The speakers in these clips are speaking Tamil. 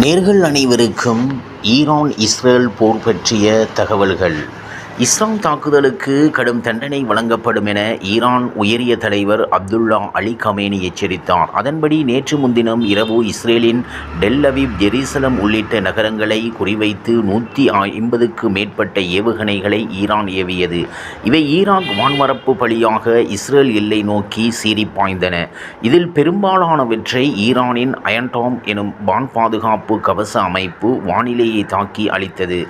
நேர்கள் அனைவருக்கும் ஈரான் இஸ்ரேல் போர் பற்றிய தகவல்கள். இஸ்லாம் தாக்குதலுக்கு கடும் தண்டனை வழங்கப்படும் என ஈரான் உயரிய தலைவர் அப்துல்லா அலி கமேனி எச்சரித்தார். அதன்படி நேற்று முன்தினம் இரவு இஸ்ரேலின் டெல் ஜெரிசலம் ஜெருசலம் உள்ளிட்ட நகரங்களை குறிவைத்து நூற்றி ஐம்பதுக்கு மேற்பட்ட ஏவுகணைகளை ஈரான் ஏவியது. இவை ஈராக் வான்மரப்பு பலியாக இஸ்ரேல் எல்லை நோக்கி சீறி பாய்ந்தன. இதில் பெரும்பாலானவற்றை ஈரானின் அயன்டாம் எனும் வான் பாதுகாப்பு கவச அமைப்பு வானிலையை தாக்கி அளித்தது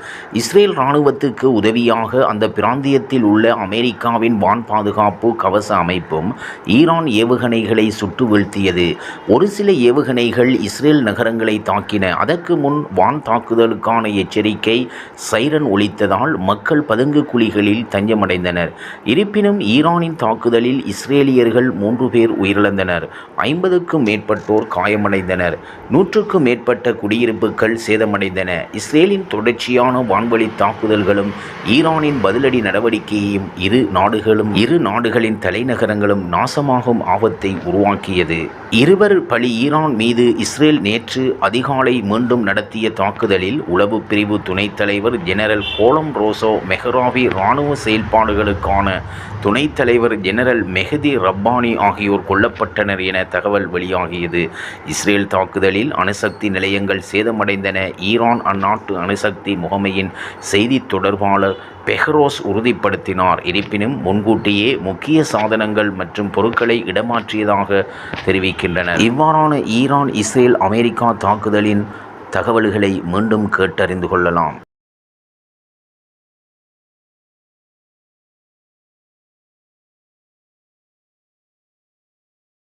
இஸ்ரேல் இராணுவத்துக்கு உதவியாக அந்த பிராந்தியத்தில் உள்ள அமெரிக்காவின் வான் பாதுகாப்பு கவச அமைப்பும் ஈரான் ஏவுகணைகளை சுட்டு வீழ்த்தியது. ஒரு சில ஏவுகணைகள் இஸ்ரேல் நகரங்களை தாக்கின. அதற்கு முன் வான் தாக்குதலுக்கான எச்சரிக்கை சைரன் ஒலித்ததால் மக்கள் பதுங்கு குழிகளில் தஞ்சமடைந்தனர். இருப்பினும் ஈரானின் தாக்குதலில் இஸ்ரேலியர்கள் மூன்று பேர் உயிரிழந்தனர். ஐம்பதுக்கும் மேற்பட்டோர் காயமடைந்தனர். நூற்றுக்கும் மேற்பட்ட குடியிருப்புகள் சேதமடைந்தன. இஸ்ரேலின் தொடர்ச்சியான வான்வழி தாக்குதல்களும் ஈரானின் பதிலடி நடவடிக்கையையும் இரு நாடுகளும் இரு நாடுகளின் தலைநகரங்களும் நாசமாகும் ஆபத்தை உருவாக்கியது. இருவர் பலி ஈரான் மீது இஸ்ரேல் நேற்று அதிகாலை மீண்டும் நடத்திய தாக்குதலில் உளவு பிரிவு துணைத் தலைவர் ஜெனரல் கோலம் ரோசோ மெஹராவி இராணுவ செயல்பாடுகளுக்கான துணைத் தலைவர் ஜெனரல் மெஹதி ரப்பானி ஆகியோர் கொல்லப்பட்டனர் என தகவல் வெளியாகியது. இஸ்ரேல் தாக்குதலில் அணுசக்தி நிலையங்கள் சேதமடைந்தன. ஈரான் அந்நாட்டு அணுசக்தி முகமையின் செய்தி தொடர்பாளர் பெஹ்ரோஸ் உறுதிப்படுத்தினார். இருப்பினும் முன்கூட்டியே முக்கிய சாதனங்கள் மற்றும் பொருட்களை இடமாற்றியதாக தெரிவிக்கின்றனர். இவ்வாறான ஈரான் இஸ்ரேல் அமெரிக்கா தாக்குதலின் தகவல்களை மீண்டும் கேட்டறிந்து கொள்ளலாம்.